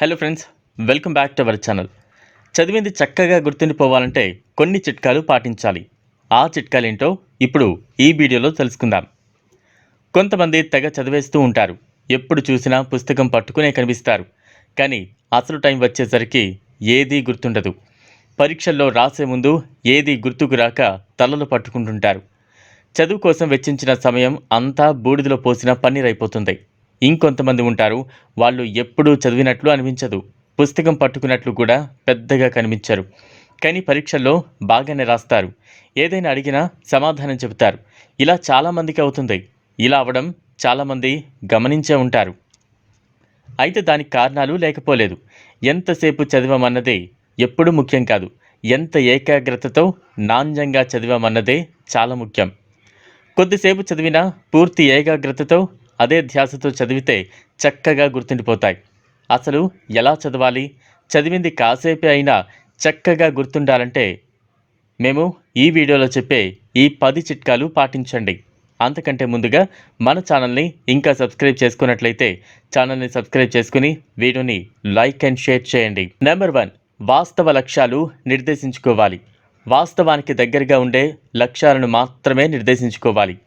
Hello friends welcome back to our channel చదివింది చక్కగా గుర్తుండిపోవాలంటే కొన్ని చిట్కాలు పాటించాలి. ఆ చిట్కాలేంటో ఇప్పుడు ఈ వీడియోలో తెలుసుకుందాం. కొంతమంది తెగ చదివేస్తూ ఉంటారు. ఎప్పుడు చూసినా పుస్తకం పట్టుకునే కనిపిస్తారు. కానీ అసలు టైం వచ్చేసరికి ఏదీ గుర్తుండదు. పరీక్షల్లో రాసే ముందు ఏదీ గుర్తుకు రాక తలలు పట్టుకుంటుంటారు. చదువు కోసం వెచ్చించిన సమయం అంతా బూడిదలో పోసిన పన్నీరైపోతుంది. ఇంకొంతమంది ఉంటారు. వాళ్ళు ఎప్పుడూ చదివినట్లు అనిపించదు. పుస్తకం పట్టుకున్నట్లు కూడా పెద్దగా కనిపించరు. కానీ పరీక్షల్లో బాగానే రాస్తారు. ఏదైనా అడిగినా సమాధానం చెబుతారు. ఇలా చాలామందికి అవుతుంది. ఇలా అవడం చాలామంది గమనించే ఉంటారు. అయితే దానికి కారణాలు లేకపోలేదు. ఎంతసేపు చదివామన్నదే ఎప్పుడూ ముఖ్యం కాదు. ఎంత ఏకాగ్రతతో నాణ్యంగా చదివామన్నదే చాలా ముఖ్యం. కొద్దిసేపు చదివినా పూర్తి ఏకాగ్రతతో అదే ధ్యాసతో చదివితే చక్కగా గుర్తుండిపోతాయి. అసలు ఎలా చదవాలి? చదివింది కాసేపే అయినా చక్కగా గుర్తుండాలంటే మేము ఈ వీడియోలో చెప్పే ఈ పది చిట్కాలు పాటించండి. అంతకంటే ముందుగా మన ఛానల్ని ఇంకా సబ్స్క్రైబ్ చేసుకున్నట్లయితే ఛానల్ని సబ్స్క్రైబ్ చేసుకుని వీడియోని లైక్ అండ్ షేర్ చేయండి. నెంబర్ వన్ వాస్తవ లక్ష్యాలు నిర్దేశించుకోవాలి. వాస్తవానికి దగ్గరగా ఉండే లక్ష్యాలను మాత్రమే నిర్దేశించుకోవాలి.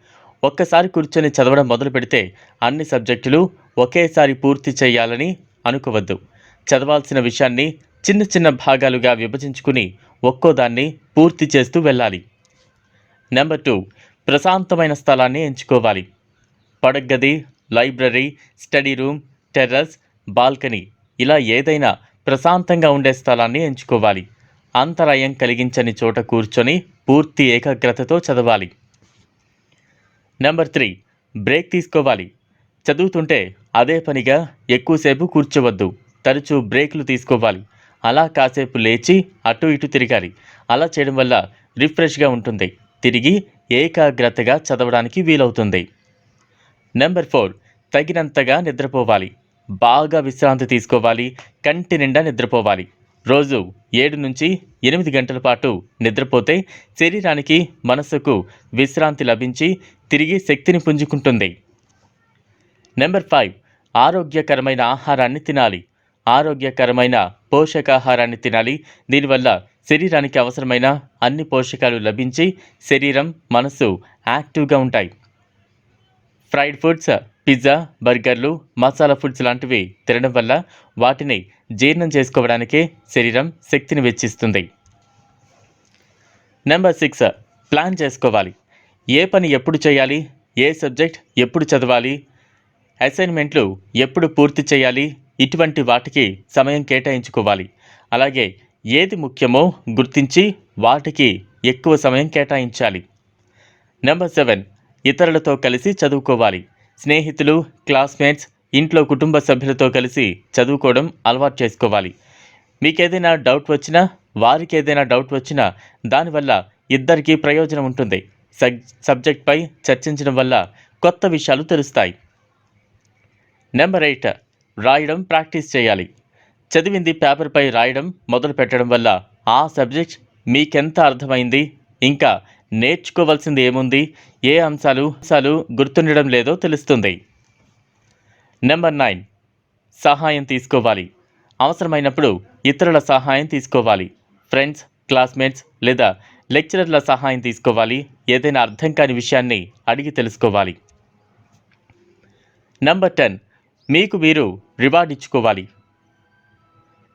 ఒక్కసారి కూర్చొని చదవడం మొదలు పెడితే అన్ని సబ్జెక్టులు ఒకేసారి పూర్తి చేయాలని అనుకోవద్దు. చదవాల్సిన విషయాన్ని చిన్న చిన్న భాగాలుగా విభజించుకుని ఒక్కో దాన్ని పూర్తి చేస్తూ వెళ్ళాలి. నెంబర్ టూ ప్రశాంతమైన స్థలాన్ని ఎంచుకోవాలి. పడగది library study room terrace balcony ఇలా ఏదైనా ప్రశాంతంగా ఉండే స్థలాన్ని ఎంచుకోవాలి. అంతరాయం కలిగించని చోట కూర్చొని పూర్తి ఏకాగ్రతతో చదవాలి. నెంబర్ త్రీ బ్రేక్ తీసుకోవాలి. చదువుతుంటే అదే పనిగా ఎక్కువసేపు కూర్చోవద్దు. తరచూ బ్రేక్లు తీసుకోవాలి. అలా కాసేపు లేచి అటు ఇటు తిరగాలి. అలా చేయడం వల్ల రిఫ్రెష్గా ఉంటుంది. తిరిగి ఏకాగ్రతగా చదవడానికి వీలవుతుంది. నెంబర్ ఫోర్ తగినంతగా నిద్రపోవాలి. బాగా విశ్రాంతి తీసుకోవాలి. కంటి నిండా నిద్రపోవాలి. రోజు ఏడు నుంచి ఎనిమిది గంటల పాటు నిద్రపోతే శరీరానికి మనసుకు విశ్రాంతి లభించి తిరిగి శక్తిని పుంజుకుంటుంది. Number five. ఆరోగ్యకరమైన ఆహారాన్ని తినాలి. ఆరోగ్యకరమైన పోషకాహారాన్ని తినాలి. దీనివల్ల శరీరానికి అవసరమైన అన్ని పోషకాలు లభించి శరీరం మనసు యాక్టివ్గా ఉంటాయి. Fried foods. పిజ్జా బర్గర్లు మసాలా ఫుడ్స్ లాంటివి తినడం వల్ల వాటిని జీర్ణం చేసుకోవడానికే శరీరం శక్తిని వెచ్చిస్తుంది. నెంబర్ సిక్స్ ప్లాన్ చేసుకోవాలి. ఏ పని ఎప్పుడు చేయాలి? ఏ సబ్జెక్ట్ ఎప్పుడు చదవాలి? అసైన్మెంట్లు ఎప్పుడు పూర్తి చేయాలి? ఇటువంటి వాటికి సమయం కేటాయించుకోవాలి. అలాగే ఏది ముఖ్యమో గుర్తించి వాటికి ఎక్కువ సమయం కేటాయించాలి. నెంబర్ సెవెన్ ఇతరులతో కలిసి చదువుకోవాలి. స్నేహితులు క్లాస్మేట్స్ ఇంట్లో కుటుంబ సభ్యులతో కలిసి చదువుకోవడం అలవాటు చేసుకోవాలి. మీకేదైనా డౌట్ వచ్చినా వారికి ఏదైనా డౌట్ వచ్చినా దానివల్ల ఇద్దరికీ ప్రయోజనం ఉంటుంది. సబ్ సబ్జెక్ట్పై చర్చించడం వల్ల కొత్త విషయాలు తెలుస్తాయి. Number eight. రాయడం ప్రాక్టీస్ చేయాలి. చదివింది పేపర్పై రాయడం మొదలు పెట్టడం వల్ల ఆ సబ్జెక్ట్ మీకెంత అర్థమైంది? ఇంకా నేర్చుకోవాల్సింది ఏముంది? ఏ అంశాలు అంశాలు గుర్తుండడం లేదో తెలుస్తుంది. నెంబర్ నైన్ సహాయం తీసుకోవాలి. అవసరమైనప్పుడు ఇతరుల సహాయం తీసుకోవాలి. ఫ్రెండ్స్ క్లాస్మేట్స్ లేదా లెక్చరర్ల సహాయం తీసుకోవాలి. ఏదైనా అర్థం కాని విషయాన్ని అడిగి తెలుసుకోవాలి. నెంబర్ టెన్ మీకు మీరు రివార్డ్ ఇచ్చుకోవాలి.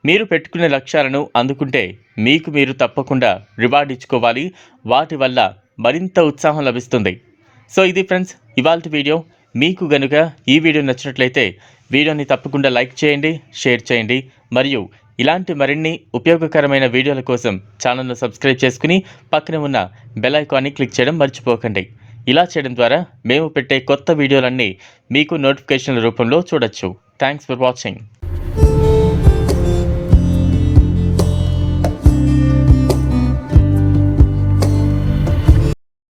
మీరు పెట్టుకునే లక్ష్యాలను అందుకుంటే మీకు మీరు తప్పకుండా రివార్డ్ ఇచ్చుకోవాలి. వాటి వల్ల మరింత ఉత్సాహం లభిస్తుంది. సో ఇది ఫ్రెండ్స్ ఇవాళ వీడియో. మీకు గనుక ఈ వీడియో నచ్చినట్లయితే వీడియోని తప్పకుండా లైక్ చేయండి షేర్ చేయండి. మరియు ఇలాంటి మరిన్ని ఉపయోగకరమైన వీడియోల కోసం ఛానల్ను సబ్స్క్రైబ్ చేసుకుని పక్కనే ఉన్న బెల్ ఐకాన్ని క్లిక్ చేయడం మర్చిపోకండి. ఇలా చేయడం ద్వారా మేము పెట్టే కొత్త వీడియోలన్నీ మీకు నోటిఫికేషన్ల రూపంలో చూడొచ్చు. Thanks for watching